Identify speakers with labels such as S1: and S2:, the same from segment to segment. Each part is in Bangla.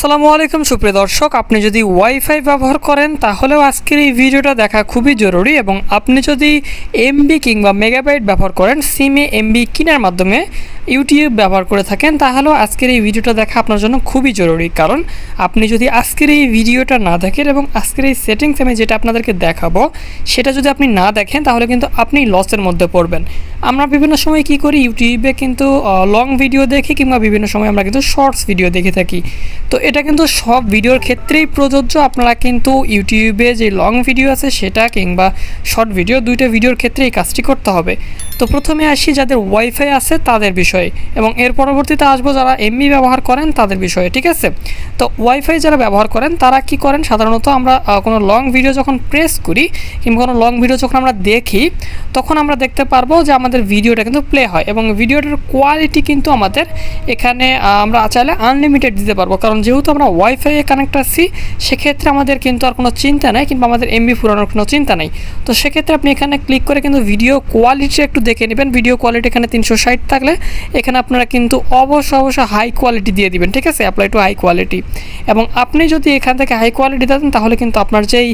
S1: আসসালামু আলাইকুম, সুপ্রিয় দর্শক। আপনি যদি ওয়াইফাই ব্যবহার করেন, তাহলেও আজকের এই ভিডিওটা দেখা খুবই জরুরি এবং আপনি যদি এমবি কিংবা মেগাবাইট ব্যবহার করেন সিমে এমবি কেনার মাধ্যমে ইউটিউব ব্যবহার করে থাকেন, তাহলেও আজকের এই ভিডিওটা দেখা আপনার জন্য খুবই জরুরি। কারণ আপনি যদি আজকের এই ভিডিওটা না দেখেন এবং আজকের এই সেটিংস আমি যেটা আপনাদেরকে দেখাবো, সেটা যদি আপনি না দেখেন, তাহলে কিন্তু আপনি লসের মধ্যে পড়বেন। আমরা বিভিন্ন সময় কি করি ইউটিউবে কিন্তু লং ভিডিও দেখি কিংবা বিভিন্ন সময় আমরা কিন্তু শর্টস ভিডিও দেখে থাকি। তো এটা কিন্তু সব ভিডিওর ক্ষেত্রেই প্রযোজ্য। আপনারা কিন্তু ইউটিউবে যে লং ভিডিও আছে সেটা কিংবা শর্ট ভিডিও দুইটা ভিডিওর ক্ষেত্রে এই কাজটি করতে হবে। তো প্রথমে আসি যাদের ওয়াইফাই আছে তাদের বিষয়ে এবং এর পরবর্তীতে আসব যারা এমবি ব্যবহার করেন তাদের বিষয়ে, ঠিক আছে? তো ওয়াইফাই যারা ব্যবহার করেন তারা কি করেন? সাধারণত আমরা কোনো লং ভিডিও যখন প্রেস করি কিংবা কোনো লং ভিডিও যখন আমরা দেখি, তখন আমরা দেখতে পারব যে আমাদের ভিডিওটা কিন্তু প্লে হয় এবং ভিডিওটার কোয়ালিটি কিন্তু আমাদের এখানে আমরা চাইলে আনলিমিটেড দিতে পারব। কারণ যেহেতু আমরা ওয়াইফাইয়ে কানেক্ট আছি, সেক্ষেত্রে আমাদের কিন্তু আর কোনো চিন্তা নেই কিংবা আমাদের এমবি ফুরানোর কোনো চিন্তা নেই। তো সেক্ষেত্রে আপনি এখানে ক্লিক করে কিন্তু ভিডিও কোয়ালিটি একটু দেখে নেবেন। ভিডিও কোয়ালিটি এখানে তিনশো ষাট থাকলে এখানে আপনারা কিন্তু অবশ্য অবশ্য হাই কোয়ালিটি দিয়ে দিবেন, ঠিক আছে? অ্যাপ্লাই টু হাই কোয়ালিটি এবং আপনি যদি এখান থেকে হাই কোয়ালিটি দেন, তাহলে কিন্তু আপনার যেই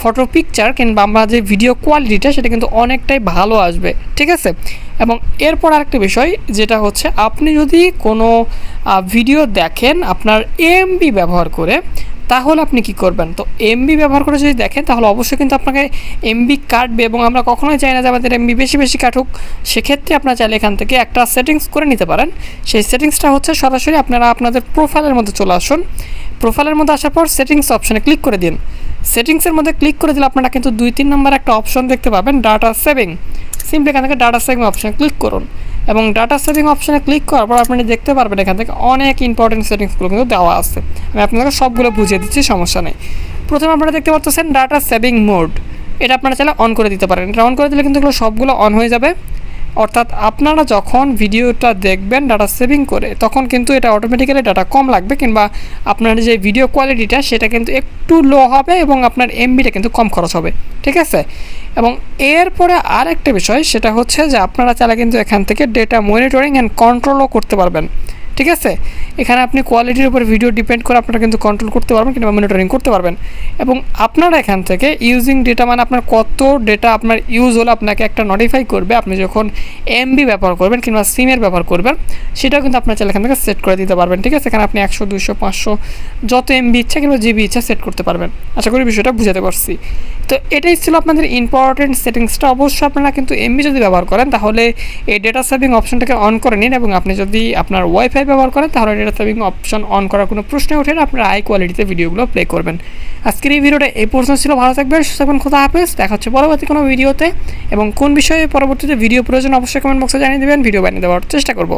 S1: ফটো পিকচার কিংবা আমরা যে ভিডিও কোয়ালিটিটা সেটা কিন্তু অনেকটাই ভালো আসবে, ঠিক আছে? এবং এরপর আরেকটা বিষয়, যেটা হচ্ছে আপনি যদি কোনো ভিডিও দেখেন, আপনার এমবি ব্যবহার করে তাহলে আপনি কি করবেন? তো এমবি ব্যবহার করে যদি দেখেন, তাহলে অবশ্যই কিন্তু আপনাকে এমবি কাটবে এবং আমরা কখনোই চাই না যে আমাদের এমবি বেশি বেশি কাটুক। সেক্ষেত্রে আপনারা চাইলে এখান থেকে একটা সেটিংস করে নিতে পারেন। সেই সেটিংসটা হচ্ছে সরাসরি আপনারা আপনাদের প্রোফাইলের মধ্যে চলে আসুন। প্রোফাইলের মধ্যে আসার পর সেটিংস অপশানে ক্লিক করে দিন। সেটিংসের মধ্যে ক্লিক করে দিলে আপনারা কিন্তু দুই তিন নম্বর একটা অপশন দেখতে পাবেন ডাটা সেভিং সিম্পলি এখান থেকে ডাটা সেভিং অপশানে ক্লিক করুন। এবং ডাটা সেভিং অপশানে ক্লিক করার পর আপনি দেখতে পারবেন এখান থেকে অনেক ইম্পর্টেন্ট সেটিংসগুলো কিন্তু দেওয়া আছে। আমি আপনাকে সবগুলো বুঝিয়ে দিচ্ছি, সমস্যা নেই। প্রথমে আপনারা দেখতে পাচ্ছেন ডাটা সেভিং মোড এটা আপনারা চাইলে অন করে দিতে পারেন। এটা অন করে দিলে কিন্তু এগুলো সবগুলো অন হয়ে যাবে। অর্থাৎ আপনারা যখন ভিডিওটা দেখবেন ডাটা সেভিং করে, তখন কিন্তু এটা অটোমেটিক্যালি ডাটা কম লাগবে কিংবা আপনার যে ভিডিও কোয়ালিটিটা সেটা কিন্তু একটু লো হবে এবং আপনার এমবিটা কিন্তু কম খরচ হবে। ঠিক আছে? এবং এরপরে আরেকটা বিষয়, সেটা হচ্ছে যে আপনারা চাইলে কিন্তু এখান থেকে ডেটা মনিটরিং অ্যান্ড কন্ট্রোলও করতে পারবেন। ঠিক আছে? এখানে আপনি কোয়ালিটির উপর ভিডিও ডিপেন্ড করে আপনারা কিন্তু কন্ট্রোল করতে পারবেন কিংবা মনিটরিং করতে পারবেন। এবং আপনারা এখান থেকে ইউজিং ডেটা মানে আপনার কত ডেটা আপনার ইউজ হলে আপনাকে একটা নোটিফাই করবে। আপনি যখন এমবি ব্যবহার করবেন কিংবা সিমের ব্যবহার করবেন, সেটাও কিন্তু আপনার চাইলে এখান থেকে সেট করে দিতে পারবেন। ঠিক আছে? এখানে আপনি একশো দুশো পাঁচশো যত এমবি ইচ্ছা কিংবা জিবি ইচ্ছা সেট করতে পারবেন। আশা করি বিষয়টা বুঝাতে পারছি। তো এটাই ছিল আপনাদের ইম্পর্টেন্ট সেটিংসটা অবশ্যই আপনারা কিন্তু এমবি যদি ব্যবহার করেন, তাহলে এই ডেটা সেভিং অপশনটাকে অন করে নিন এবং আপনি যদি আপনার ওয়াইফাই ব্যবহার করেন, তাহলে ডেটা সেভিং অপশন অন করার কোনো প্রশ্ন ওঠে না। আপনারা হাই কোয়ালিটিতে ভিডিওগুলো প্লে করবেন। আজকের এই ভিডিওটা এই পর্যন্ত ছিল। ভালো থাকবে সুস্থ থাকবেন, খোদা হাফেজ। দেখা হচ্ছে পরবর্তী কোনো ভিডিওতে। এবং কোন বিষয়ে পরবর্তীতে ভিডিও প্রয়োজন, অবশ্যই কমেন্ট বক্সে জানিয়ে দেবেন। ভিডিও বানিয়ে দেওয়ার চেষ্টা করব।